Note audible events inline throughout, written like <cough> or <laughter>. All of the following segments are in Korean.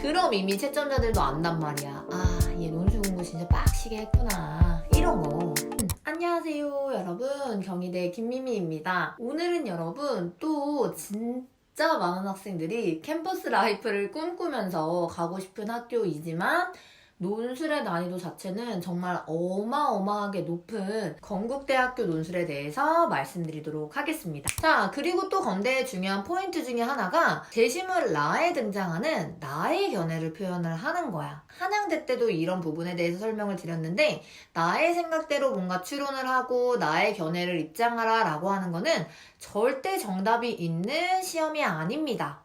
그럼 이미 채점자들도 안단 말이야. 아, 얘 논술 공부 진짜 빡시게 했구나. 이런 거. 음, 안녕하세요, 여러분. 경희대 김미미입니다. 오늘은 여러분 또 진짜 많은 학생들이 캠퍼스 라이프를 꿈꾸면서 가고 싶은 학교이지만 논술의 난이도 자체는 정말 어마어마하게 높은 건국대학교 논술에 대해서 말씀드리도록 하겠습니다. 자, 그리고 또 건대의 중요한 포인트 중에 하나가 제시물 라에 등장하는 나의 견해를 표현을 하는 거야. 한양대 때도 이런 부분에 대해서 설명을 드렸는데 나의 생각대로 뭔가 추론을 하고 나의 견해를 입장하라 라고 하는 거는 절대 정답이 있는 시험이 아닙니다.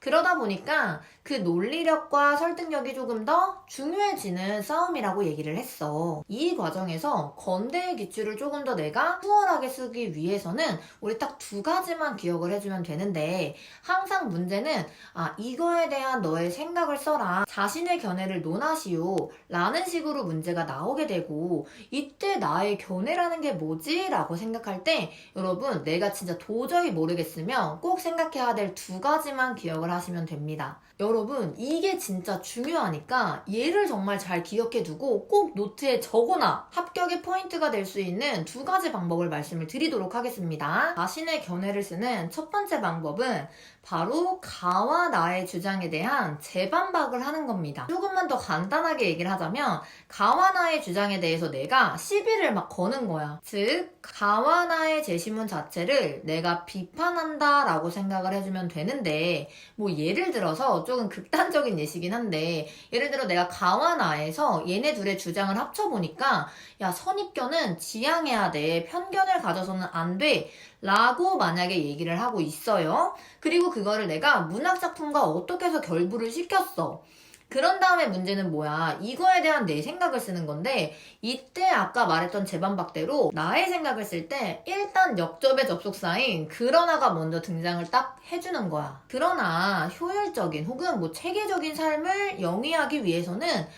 그러다 보니까 그 논리력과 설득력이 조금 더 중요해지는 싸움이라고 얘기를 했어. 이 과정에서 건대의 기출을 조금 더 내가 수월하게 쓰기 위해서는 우리 딱 두 가지만 기억을 해주면 되는데 항상 문제는 아 이거에 대한 너의 생각을 써라 자신의 견해를 논하시오 라는 식으로 문제가 나오게 되고 이때 나의 견해라는 게 뭐지? 라고 생각할 때 여러분 내가 진짜 도저히 모르겠으면 꼭 생각해야 될 두 가지만 기억을 하시면 됩니다. 이게 진짜 중요하니까 얘를 정말 잘 기억해 두고 꼭 노트에 적어놔 합격의 포인트가 될 수 있는 두 가지 방법을 말씀을 드리도록 하겠습니다. 자신의 견해를 쓰는 첫 번째 방법은 바로 가와 나의 주장에 대한 재반박을 하는 겁니다. 조금만 더 간단하게 얘기를 하자면 가와 나의 주장에 대해서 내가 시비를 막 거는 거야. 즉 가와 나의 제시문 자체를 내가 비판한다라고 생각을 해주면 되는데 뭐 예를 들어서 조금 극단적인 예시긴 한데 예를 들어 내가 가와 나에서 얘네 둘의 주장을 합쳐보니까 야 선입견은 지양해야 돼. 편견을 가져서는 안 돼. 라고 만약에 얘기를 하고 있어요. 그리고 그거를 내가 문학작품과 어떻게 해서 결부를 시켰어 그런 다음에 문제는 뭐야? 이거에 대한 내 생각을 쓰는 건데, 이때 아까 말했던 재반박대로 나의 생각을 쓸 때, 일단 역접의 접속사인 그러나가 먼저 등장을 딱 해주는 거야. 그러나 효율적인 혹은 뭐 체계적인 삶을 영위하기 위해서는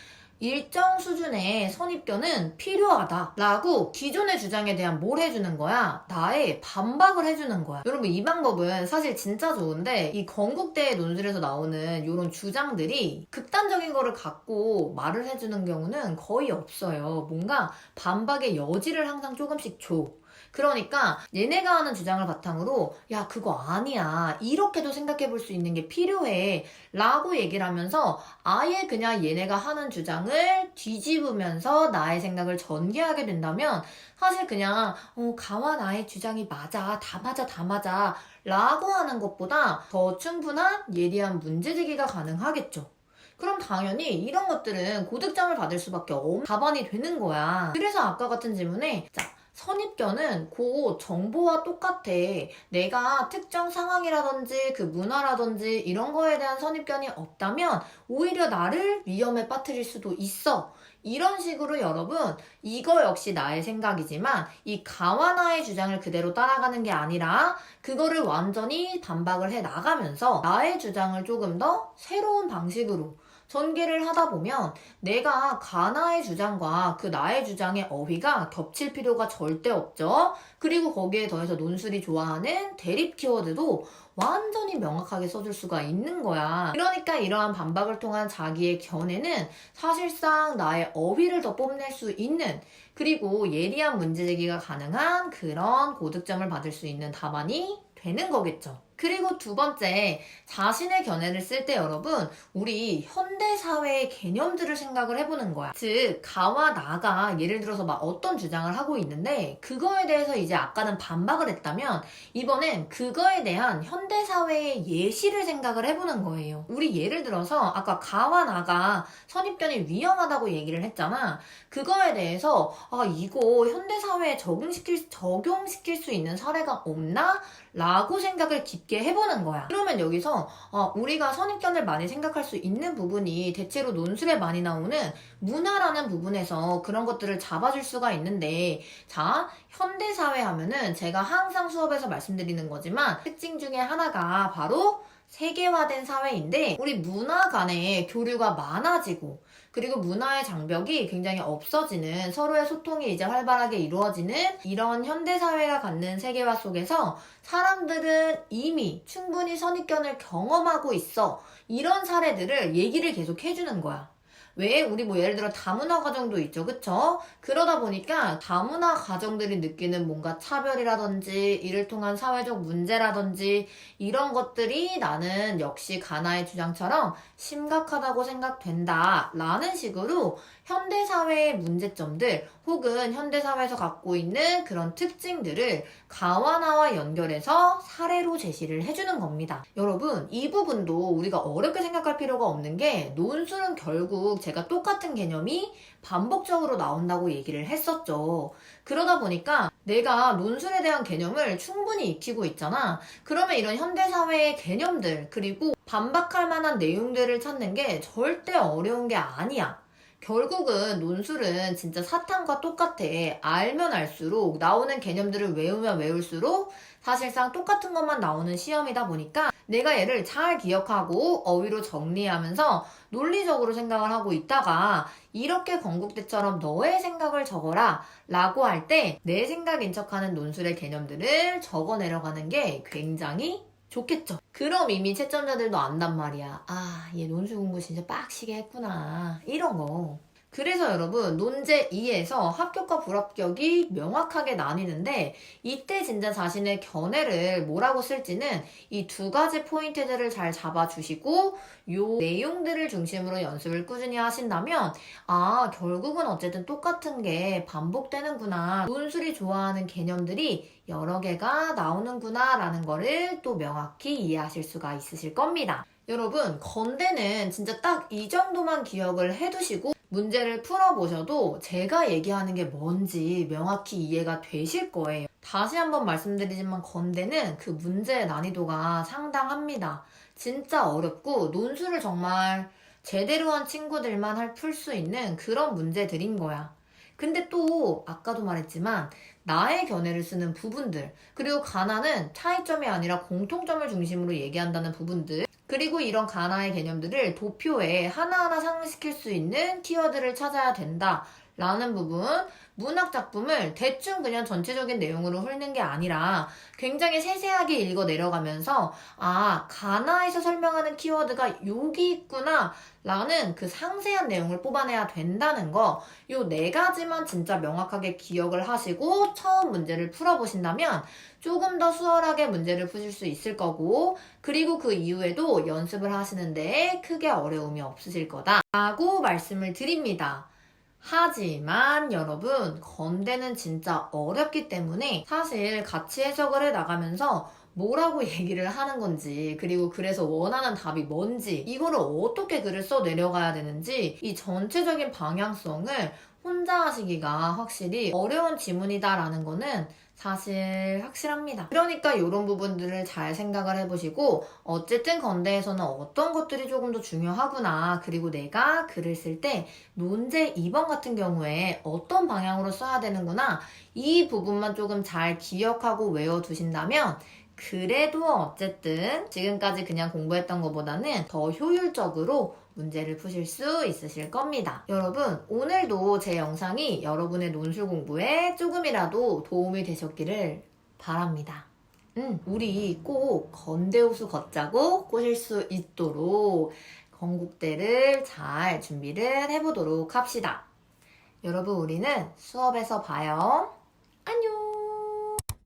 일정 수준의 선입견은 필요하다라고 기존의 주장에 대한 뭘 해주는 거야? 나의 반박을 해주는 거야. 여러분 이 방법은 사실 진짜 좋은데 이 건국대 논술에서 나오는 이런 주장들이 극단적인 거를 갖고 말을 해주는 경우는 거의 없어요. 뭔가 반박의 여지를 항상 조금씩 줘. 그러니까 얘네가 하는 주장을 바탕으로 야 그거 아니야. 이렇게도 생각해 볼 수 있는 게 필요해. 라고 얘기를 하면서 아예 그냥 얘네가 하는 주장을 뒤집으면서 나의 생각을 전개하게 된다면 사실 그냥 어 가와 나의 주장이 맞아. 다 맞아 다 맞아. 라고 하는 것보다 더 충분한 예리한 문제제기가 가능하겠죠. 그럼 당연히 이런 것들은 고득점을 받을 수밖에 없는 답안이 되는 거야. 그래서 아까 같은 질문에 자 선입견은 그 정보와 똑같아. 내가 특정 상황이라든지 그 문화라든지 이런 거에 대한 선입견이 없다면 오히려 나를 위험에 빠뜨릴 수도 있어. 이런 식으로 여러분 이거 역시 나의 생각이지만 이 가와나의 주장을 그대로 따라가는 게 아니라 그거를 완전히 반박을 해 나가면서 나의 주장을 조금 더 새로운 방식으로 전개를 하다 보면 내가 가나의 주장과 그 나의 주장의 어휘가 겹칠 필요가 절대 없죠. 그리고 거기에 더해서 논술이 좋아하는 대립 키워드도 완전히 명확하게 써줄 수가 있는 거야. 그러니까 이러한 반박을 통한 자기의 견해는 사실상 나의 어휘를 더 뽐낼 수 있는 그리고 예리한 문제 제기가 가능한 그런 고득점을 받을 수 있는 답안이 되는 거겠죠. 그리고 두 번째, 자신의 견해를 쓸 때 여러분, 우리 현대 사회의 개념들을 생각을 해보는 거야. 즉, 가와 나가 예를 들어서 막 어떤 주장을 하고 있는데, 그거에 대해서 이제 아까는 반박을 했다면, 이번엔 그거에 대한 현대 사회의 예시를 생각을 해보는 거예요. 우리 예를 들어서 아까 가와 나가 선입견이 위험하다고 얘기를 했잖아. 그거에 대해서, 아, 이거 현대 사회에 적용시킬, 적용시킬 수 있는 사례가 없나? 라고 생각을 깊게 해보는 거야. 그러면 여기서 어, 우리가 선입견을 많이 생각할 수 있는 부분이 대체로 논술에 많이 나오는 문화라는 부분에서 그런 것들을 잡아줄 수가 있는데 자 현대사회 하면은 제가 항상 수업에서 말씀드리는 거지만 특징 중에 하나가 바로 세계화된 사회인데 우리 문화 간의 교류가 많아지고 그리고 문화의 장벽이 굉장히 없어지는 서로의 소통이 이제 활발하게 이루어지는 이런 현대사회가 갖는 세계화 속에서 사람들은 이미 충분히 선입견을 경험하고 있어. 이런 사례들을 얘기를 계속 해주는 거야. 왜? 우리 뭐 예를 들어 다문화 가정도 있죠. 그쵸? 그러다 보니까 다문화 가정들이 느끼는 뭔가 차별이라든지 이를 통한 사회적 문제라든지 이런 것들이 나는 역시 가나의 주장처럼 심각하다고 생각된다. 라는 식으로 현대사회의 문제점들 혹은 현대사회에서 갖고 있는 그런 특징들을 가와나와 연결해서 사례로 제시를 해주는 겁니다. 여러분, 이 부분도 우리가 어렵게 생각할 필요가 없는 게 논술은 결국 제가 똑같은 개념이 반복적으로 나온다고 얘기를 했었죠. 그러다 보니까 내가 논술에 대한 개념을 충분히 익히고 있잖아. 그러면 이런 현대사회의 개념들, 그리고 반박할 만한 내용들을 찾는 게 절대 어려운 게 아니야. 결국은 논술은 진짜 사탕과 똑같아. 알면 알수록 나오는 개념들을 외우면 외울수록 사실상 똑같은 것만 나오는 시험이다 보니까 내가 얘를 잘 기억하고 어휘로 정리하면서 논리적으로 생각을 하고 있다가 이렇게 건국대처럼 너의 생각을 적어라 라고 할 때 내 생각인 척하는 논술의 개념들을 적어 내려가는 게 굉장히 좋겠죠. 그럼 이미 채점자들도 안단 말이야. 아, 얘 논술 공부 진짜 빡시게 했구나. 이런 거. 그래서 여러분, 논제 2에서 합격과 불합격이 명확하게 나뉘는데, 이때 진짜 자신의 견해를 뭐라고 쓸지는 이 두 가지 포인트들을 잘 잡아주시고, 요 내용들을 중심으로 연습을 꾸준히 하신다면, 아, 결국은 어쨌든 똑같은 게 반복되는구나. 논술이 좋아하는 개념들이 여러 개가 나오는구나 라는 거를 또 명확히 이해하실 수가 있으실 겁니다. 여러분, 건대는 진짜 딱 이 정도만 기억을 해두시고 문제를 풀어보셔도 제가 얘기하는 게 뭔지 명확히 이해가 되실 거예요. 다시 한번 말씀드리지만 건대는 그 문제의 난이도가 상당합니다. 진짜 어렵고 논술을 정말 제대로 한 친구들만 할 풀 수 있는 그런 문제들인 거야. 근데 또 아까도 말했지만 나의 견해를 쓰는 부분들 그리고 가나는 차이점이 아니라 공통점을 중심으로 얘기한다는 부분들 그리고 이런 가나의 개념들을 도표에 하나하나 상시킬 수 있는 키워드를 찾아야 된다. 라는 부분, 문학 작품을 대충 그냥 전체적인 내용으로 훑는 게 아니라 굉장히 세세하게 읽어 내려가면서 아, 가나에서 설명하는 키워드가 여기 있구나 라는 그 상세한 내용을 뽑아내야 된다는 거, 요 네 가지만 진짜 명확하게 기억을 하시고 처음 문제를 풀어보신다면 조금 더 수월하게 문제를 푸실 수 있을 거고, 그리고 그 이후에도 연습을 하시는데 크게 어려움이 없으실 거다. 라고 말씀을 드립니다. 하지만 여러분, 건대는 진짜 어렵기 때문에 사실 같이 해석을 해 나가면서 뭐라고 <laughs> 얘기를 하는 건지, 그리고 그래서 원하는 답이 뭔지, 이거를 어떻게 글을 써 내려가야 되는지, 이 전체적인 방향성을 혼자 하시기가 확실히 어려운 지문이다라는 거는 사실 확실합니다. 그러니까 이런 부분들을 잘 생각을 해보시고 어쨌든 건대에서는 어떤 것들이 조금 더 중요하구나 그리고 내가 글을 쓸 때 논제 2번 같은 경우에 어떤 방향으로 써야 되는구나 이 부분만 조금 잘 기억하고 외워두신다면 그래도 어쨌든 지금까지 그냥 공부했던 것보다는 더 효율적으로 문제를 푸실 수 있으실 겁니다. 여러분, 오늘도 제 영상이 여러분의 논술 공부에 조금이라도 도움이 되셨기를 바랍니다. 음, 우리 꼭 건대호수 걷자고 꼬실 수 있도록 건국대를 잘 준비를 해보도록 합시다. 여러분, 우리는 수업에서 봐요. 안녕!